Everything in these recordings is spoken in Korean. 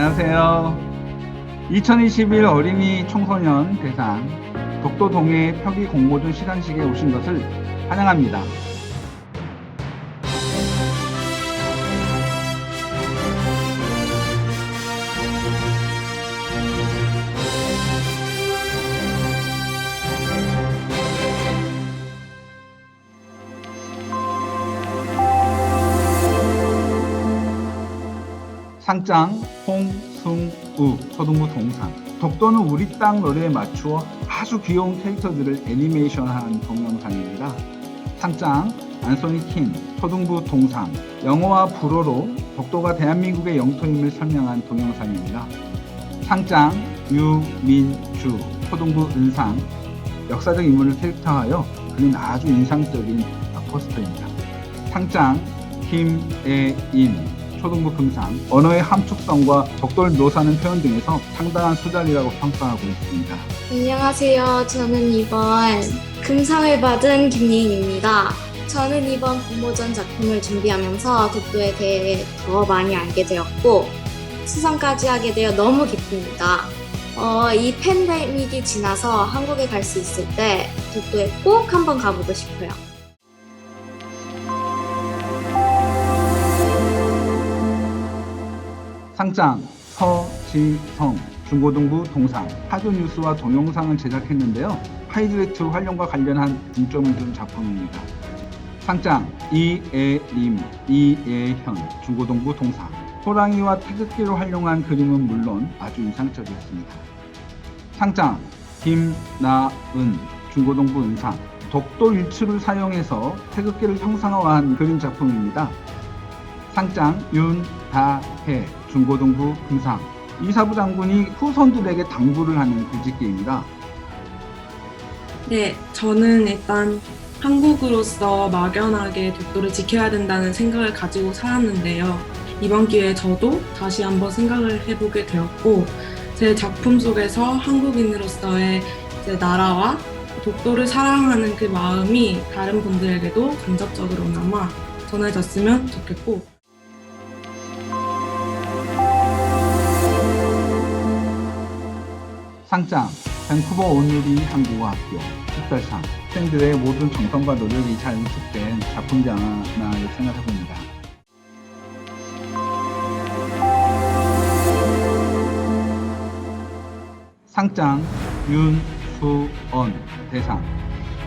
안녕하세요. 2021 어린이 청소년 대상 독도 동해 표기 공모전 시상식에 오신 것을 환영합니다. 상장 홍승우 초등부 동상 독도는 우리 땅 노래에 맞추어 아주 귀여운 캐릭터들을 애니메이션한 동영상입니다. 상장 안소니 킨 초등부 동상 영어와 불어로 독도가 대한민국의 영토임을 설명한 동영상입니다. 상장 유민주 초등부 은상 역사적 인물을 캐릭터하여 그린 아주 인상적인 포스터입니다. 상장 김애인 초등부 금상 언어의 함축성과 독도를 묘사하는 표현 등에서 상당한 수작이라고 평가하고 있습니다. 안녕하세요. 저는 이번 금상을 받은 김예인입니다. 저는 이번 공모전 작품을 준비하면서 독도에 대해 더 많이 알게 되었고 수상까지 하게 되어 너무 기쁩니다. 어, 이 팬데믹이 지나서 한국에 갈 수 있을 때 독도에 꼭 한번 가보고 싶어요. 상장 서지성 중고등부 동상 하드 뉴스와 동영상을 제작했는데요. 하이드레트 활용과 관련한 중점을 둔 작품입니다. 상장 이애림 이예현 중고등부 동상 호랑이와 태극기를 활용한 그림은 물론 아주 인상적이었습니다. 상장 김나은 중고등부 은상 독도 일출을 사용해서 태극기를 형상화한 그림 작품입니다. 상장 윤다혜 중고등부 금상 이사부 장군이 후손들에게 당부를 하는 글짓기입니다. 네, 저는 일단 한국으로서 막연하게 독도를 지켜야 된다는 생각을 가지고 살았는데요. 이번 기회에 저도 다시 한번 생각을 해보게 되었고, 제 작품 속에서 한국인으로서의 제 나라와 독도를 사랑하는 그 마음이 다른 분들에게도 간접적으로나마 전해졌으면 좋겠고, 상장 밴쿠버 온누리 한국어학교 특별상 학생들의 모든 정성과 노력이 잘 응축된 작품이지 않았나 생각해 봅니다. 상장 윤수언 대상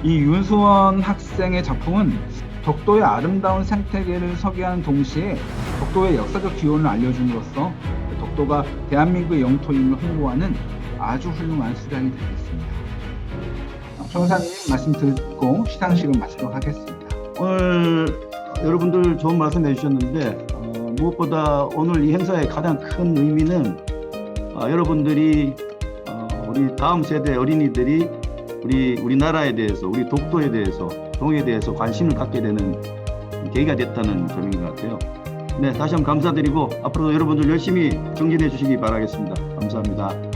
이 윤수원 학생의 작품은 독도의 아름다운 생태계를 소개하는 동시에 독도의 역사적 기원을 알려줌으로써 독도가 대한민국의 영토임을 홍보하는 아주 훌륭한 수량이 되겠습니다. 어, 총사님 말씀 듣고 시상식을 마치도록 하겠습니다. 오늘 여러분들 좋은 말씀 해주셨는데 어, 무엇보다 오늘 이 행사의 가장 큰 의미는 어, 여러분들이 어, 우리 다음 세대 어린이들이 우리 우리나라에 대해서 우리 독도에 대해서 동에 대해서 관심을 갖게 되는 계기가 됐다는 점인 것 같아요. 네, 다시 한번 감사드리고 앞으로도 여러분들 열심히 정진해 주시기 바라겠습니다. 감사합니다.